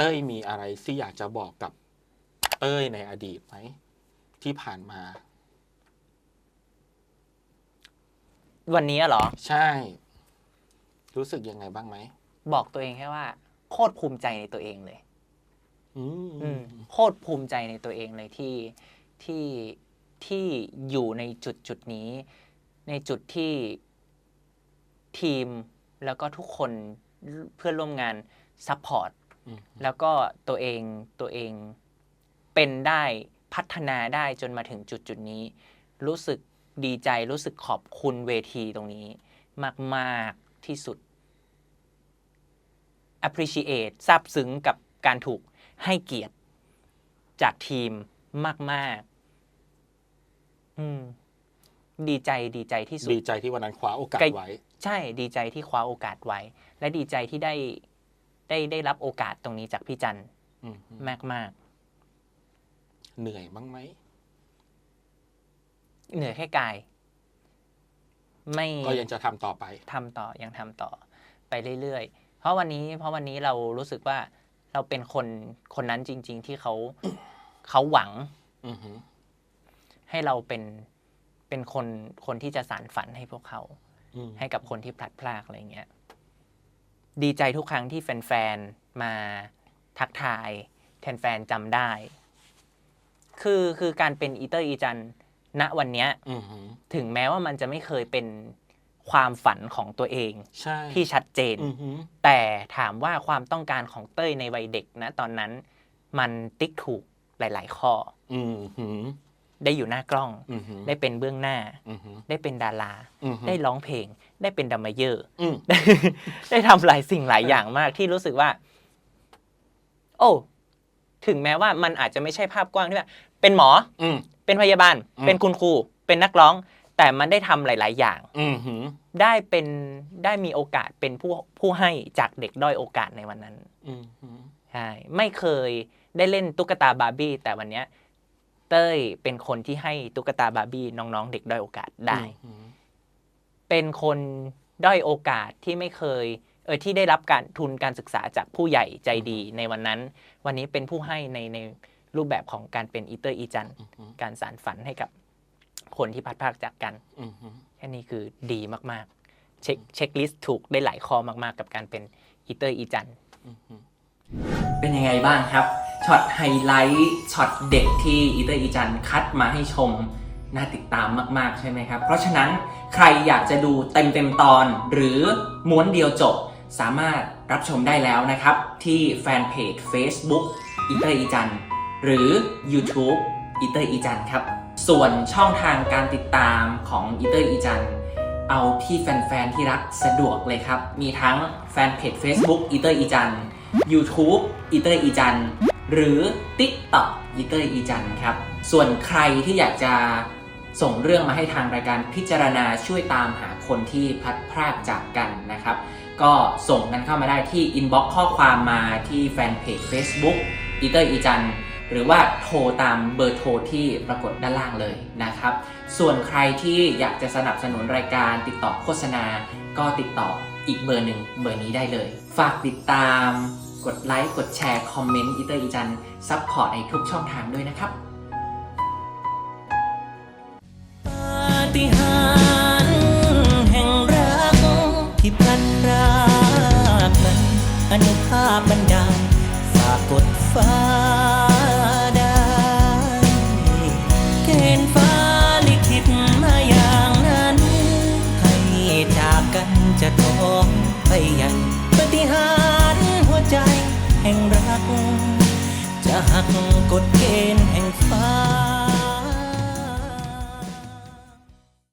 เต้ยมีอะไรที่อยากจะบอกกับเต้ยในอดีตไหมที่ผ่านมา วันนี้เหรอ ใช่ รู้สึกยังไงบ้างไหมบอกตัวเองแค่ว่า โคตรภูมิใจในตัวเองเลย อืมอืมโคตรภูมิใจในตัวเองเลยที่ที่ที่อยู่ในจุดจุดนี้ ในจุดที่ทีมแล้วก็ทุกคนเพื่อนร่วมงานซัพพอร์ตอืม แล้วก็ตัวเองตัวเองเป็นได้พัฒนาได้จนมาถึงจุดจุดนี้ รู้สึกดีใจรู้สึกขอบคุณเวทีตรงนี้ มาก ๆ ที่สุด appreciate ซาบซึ้งกับการถูกให้เกียรติจากทีมมาก ๆ อืมดีใจดีใจที่สุด ดีใจที่วันนั้นคว้าโอกาสไกลไว้ ใช่ดีใจที่คว้าโอกาสไว้ และดีใจที่ได้ ได้ได้รับโอกาสตรงนี้จากพี่จันอืมมากมากเหนื่อยบ้างไหมๆเหนื่อยแค่กาย ไม่ก็ยังจะทำต่อไปทำต่อยังทำต่อไปเรื่อยๆ เพราะวันนี้ เพราะวันนี้เรารู้สึกว่าเราเป็นคนคนนั้นจริง ๆ ที่เขาเขาหวังอือหือให้เราเป็นเป็นคนคนที่จะสารฝันให้พวกเขาอืมให้กับคนที่พลัดพรากอะไรเงี้ย ดีใจทุกครั้งที่แฟนๆ มาทักทายแฟนๆจำได้ คือคือการเป็นอีเตอร์อีจันณวันเนี้ยอือหือถึงแม้ว่ามันจะไม่เคยเป็นความฝันของตัวเองใช่ที่ชัดเจนอือหือแต่ถามว่าความต้องการของเต้ยในวัยเด็กนะ ตอนนั้น มันติ๊กถูกหลาย ๆ ข้ออือหือ ได้อยู่หน้ากล้องอือหือได้เป็นเบื้องหน้าอือหือได้เป็นดาราอือหือได้ร้องเพลง ได้เป็นดัมเมเยอร์อืมได้ทำหลายสิ่งหลายอย่างมากที่รู้สึกว่า โอ้ถึงแม้ว่ามันอาจจะไม่ใช่ภาพกว้างที่แบบเป็นหมออืมเป็นพยาบาลอืมเป็นคุณครู เป็นนักร้อง แต่มันได้ทำหลาย ๆ อย่างอือหือได้เป็นได้มีโอกาสเป็นผู้ผู้ให้จากเด็กด้อยโอกาสในวันนั้นอือหือใช่ไม่เคยได้เล่นตุ๊กตาบาร์บี้แต่วันเนี้ย เต้ยเป็นคนที่ให้ตุ๊กตาบาร์บี้น้องๆ เด็กด้อยโอกาสได้อือหือเป็นคนด้อยโอกาสที่ไม่เคยเออที่ได้รับการทุนการศึกษาจากผู้ใหญ่ใจดีในวันนั้น วันนี้เป็นผู้ให้ในในรูปแบบของการเป็นอีเตอร์อีจันอือหือการสารฝันให้กับคนที่พัดพรากจากกันอือหือแค่นี้คือดีมากๆ เช็คเช็คลิสต์ถูกได้หลายข้อมากๆ กับการเป็นอีเตอร์อีจันอือหือเป็นยังไงบ้างครับ ช็อตไฮไลท์ช็อตเด็กที่อีเตอร์อีจันคัดมาให้ชมน่าติดตามมากๆใช่ไหมครับ เพราะฉะนั้นใครอยากจะดูเต็มเต็มๆตอนหรือม้วนเดียวจบสามารถรับชมได้แล้วนะครับ ที่แฟนเพจ Facebook อีเตอร์อีจันหรือ YouTube อีเตอร์อีจันครับ ส่วนช่องทางการติดตามของอีเตอร์อีจันเอาที่แฟนๆที่รักสะดวกเลยครับ มีทั้งแฟนเพจ Facebook อีเตอร์อีจัน YouTube อีเตอร์อีจัน หรือ TikTok อีเตอร์อีจันครับ ส่วนใครที่อยากจะส่งเรื่องมาให้ทางรายการพิจารณาช่วยตามหาคนที่พลัดพรากจากกันนะครับ ก็ส่งกันเข้ามาได้ที่ inbox ข้อความมาที่แฟนเพจ Facebook อีเตอร์อีจันหรือว่าโทรตามเบอร์โทรที่ปรากฏด้านล่างเลยนะครับ ส่วนใครที่อยากจะสนับสนุนรายการติดต่อโฆษณา ก็ติดต่ออีกเบอร์หนึ่งเบอร์นี้ได้เลย ฝากติดตาม กดไลค์ กดแชร์ คอมเมนต์อีเตอร์อีจันซัพพอร์ตในทุกช่องทางด้วยนะครับปาฏิหาริย์แห่งรักที่พลันรักนั้นอนุภาพบันดา ห่งรัก จะหักกฎเกณฑ์แห่งฟ้า